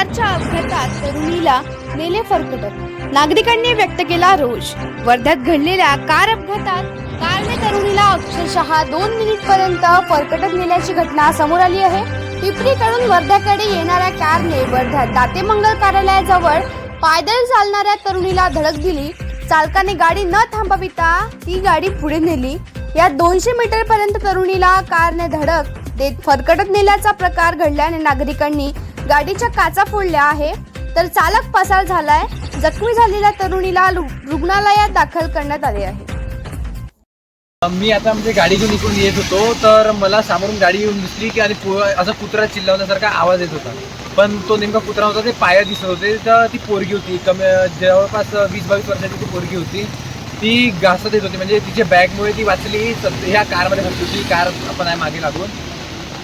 कारच्या अपघातात तरुणीला नेले फरकटत नागरिकांनी व्यक्त केला रोष. वर्ध्यात घडलेल्या कार अपघातात कारने तरुणीला अक्षरशः दोन मिनिट पर्यंत फरकटत नेल्याची घटना समोर आली आहे. पिपरीकडून वर्ध्याकडे येणाऱ्या कारने वर्ध्यात दातेमंगल कार्यालयाजवळ पायदळ चालणाऱ्या तरुणीला धडक दिली. चालकाने गाडी न थांबविता ती गाडी पुढे नेली. या दोनशे मीटर पर्यंत तरुणीला कारने धडक देत फरकटत नेल्याचा प्रकार घडल्याने नागरिकांनी गाडीच्या काचा फोडल्या आहे तर चालक पसार झालाय. जखमी झालेल्या तरुणीला रु- रुग्णालयात दाखल करण्यात आले आहे. मी आता म्हणजे गाडी घेऊन इकडून येत होतो तर मला समोरून गाडी येऊन दिसली की आणि पो- असं कुत्रा चिल्लावण्यासारखा आवाज येत होता. पण तो नेमका कुत्रा होता ते पाया दिसत होते तर ती पोरगी होती. कमी जवळपास वीस बावीस वर्षाची ती पोरगी होती. ती घासत येत होती म्हणजे तिच्या बॅगमुळे ती वाचली ह्या कारमध्ये होती. कार आपण आहे मागे लागून.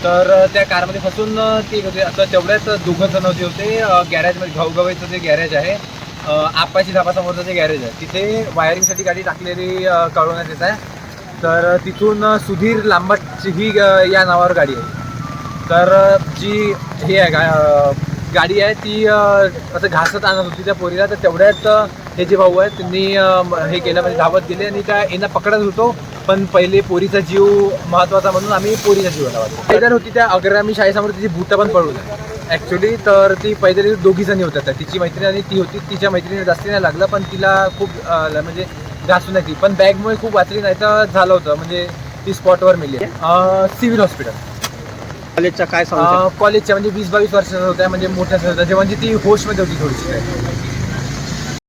तर त्या कारमध्ये फसून ती म्हणजे होते आता तेवढ्याच दोघं जण होते होते गॅरेजमध्ये घाऊगवाईचं जे गॅरेज आहे आपाशी आपाची धाबासमोरचं जे गॅरेज आहे तिथे वायरिंगसाठी गाडी टाकलेली कळवण्यात येत आहे. तर तिथून सुधीर लांबटची ही या नावावर गाडी आहे. तर जी हे आहे गा गाडी आहे ती असं घासत आणत होती त्या पोरीला तर तेवढ्यात हे जे भाऊ आहेत त्यांनी हे केलं म्हणजे धावत गेले आणि त्या यांना पकडत होतो. पण पहिले पोरीचा जीव महत्त्वाचा म्हणून आम्ही पोरीचा जीव लावला पैदल होती त्या अग्रामी शाळेसमोर तिची भूतं पण पडवली ॲक्च्युली तर ती पैदल दोघी जणी होत्या त्या. तिची मैत्रीण आणि ती होती. तिच्या मैत्रिणीला जास्ती नाही लागलं पण तिला खूप म्हणजे घासून नाही ती. पण बॅगमुळे खूप वाचली नाही तर झालं होतं. म्हणजे ती स्पॉटवर मिली. Civil hospital. कॉलेजच्या काय कॉलेजच्या म्हणजे वीस बावीस वर्षाच्या होत्या म्हणजे मोठ्या होत्या. जेव्हा म्हणजे ती होशमध्ये होती थोडीशी.